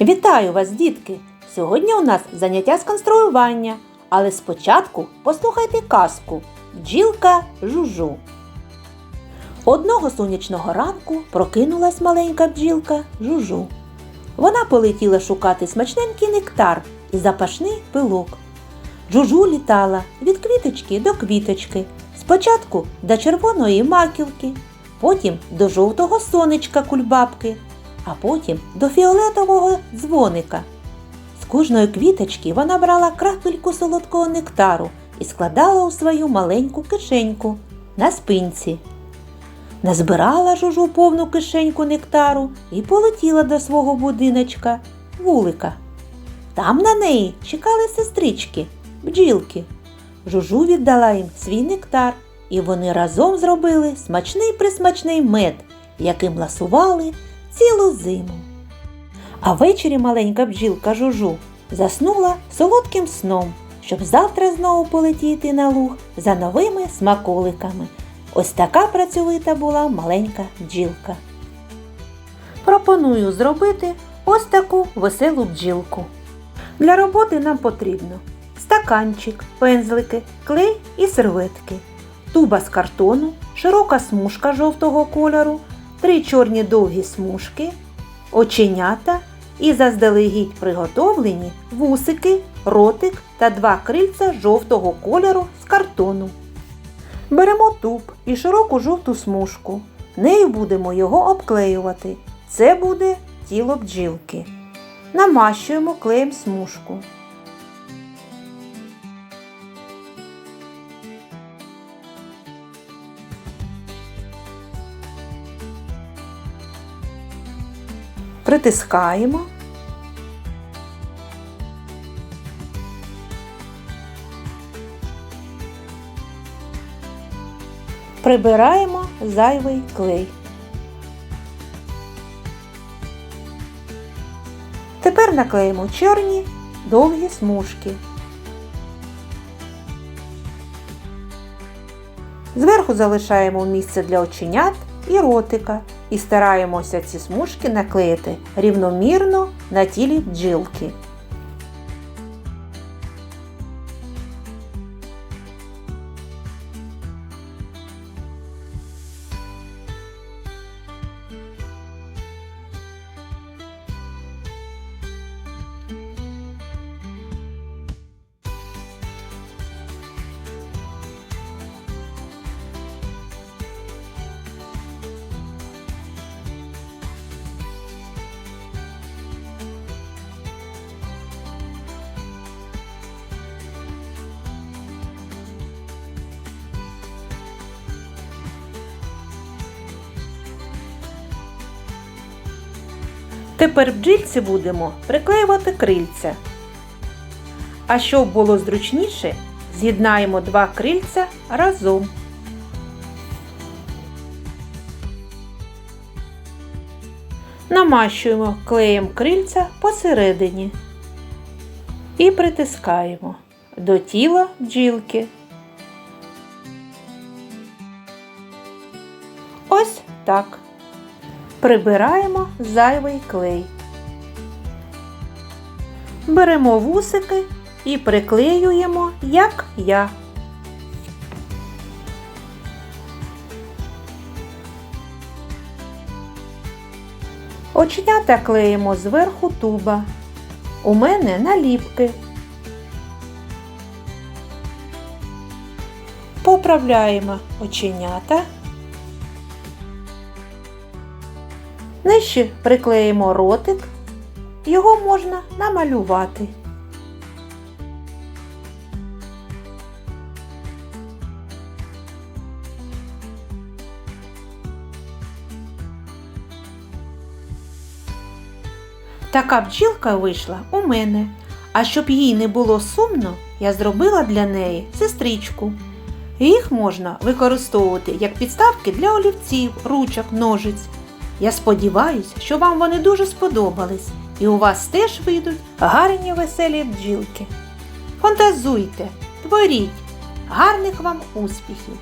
Вітаю вас, дітки! Сьогодні у нас заняття з конструювання, але спочатку послухайте казку Бджілка Жужу. Одного сонячного ранку прокинулась маленька бджілка Жужу. Вона полетіла шукати смачненький нектар і запашний пилок. Жужу літала від квіточки до квіточки, спочатку до червоної маківки, потім до жовтого сонечка кульбабки, а потім до фіолетового дзвоника. З кожної квіточки вона брала крапельку солодкого нектару і складала у свою маленьку кишеньку на спинці. Назбирала жужу повну кишеньку нектару і полетіла до свого будиночка вулика. Там на неї чекали сестрички, бджілки. Жужу віддала їм свій нектар, і вони разом зробили смачний присмачний мед, яким ласували цілу зиму. А ввечері маленька бджілка жужу заснула солодким сном, щоб завтра знову полетіти на луг за новими смаколиками. Ось така працьовита була маленька бджілка. Пропоную зробити ось таку веселу бджілку. Для роботи нам потрібно стаканчик, пензлики, клей і серветки, туба з картону, широка смужка жовтого кольору, три чорні довгі смужки, оченята і заздалегідь приготовлені вусики, ротик та два крильця жовтого кольору з картону. Беремо туб і широку жовту смужку. Нею будемо його обклеювати. Це буде тіло бджілки. Намащуємо клеєм смужку. Притискаємо. Прибираємо зайвий клей. Тепер наклеїмо чорні довгі смужки. Зверху залишаємо місце для оченят і ротика і стараємося ці смужки наклеїти рівномірно на тілі бджілки. Тепер бджільці будемо приклеювати крильця. А щоб було зручніше, з'єднаємо два крильця разом. Намащуємо клеєм крильця посередині і притискаємо до тіла бджілки. Ось так. Прибираємо зайвий клей. Беремо вусики і приклеюємо, як я. Оченята клеїмо зверху туба. У мене наліпки. Поправляємо оченята. Нижче приклеїмо ротик, його можна намалювати. Така бджілка вийшла у мене, а щоб їй не було сумно, я зробила для неї сестричку. Їх можна використовувати як підставки для олівців, ручок, ножиць. Я сподіваюся, що вам вони дуже сподобались і у вас теж вийдуть гарні веселі бджілки. Фантазуйте, творіть, гарних вам успіхів!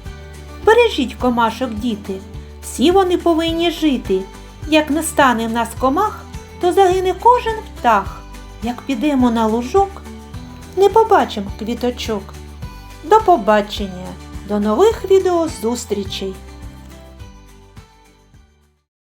Бережіть комашок, діти, всі вони повинні жити. Як не стане в нас комах, то загине кожен птах. Як підемо на лужок, не побачимо квіточок. До побачення, до нових відеозустрічей!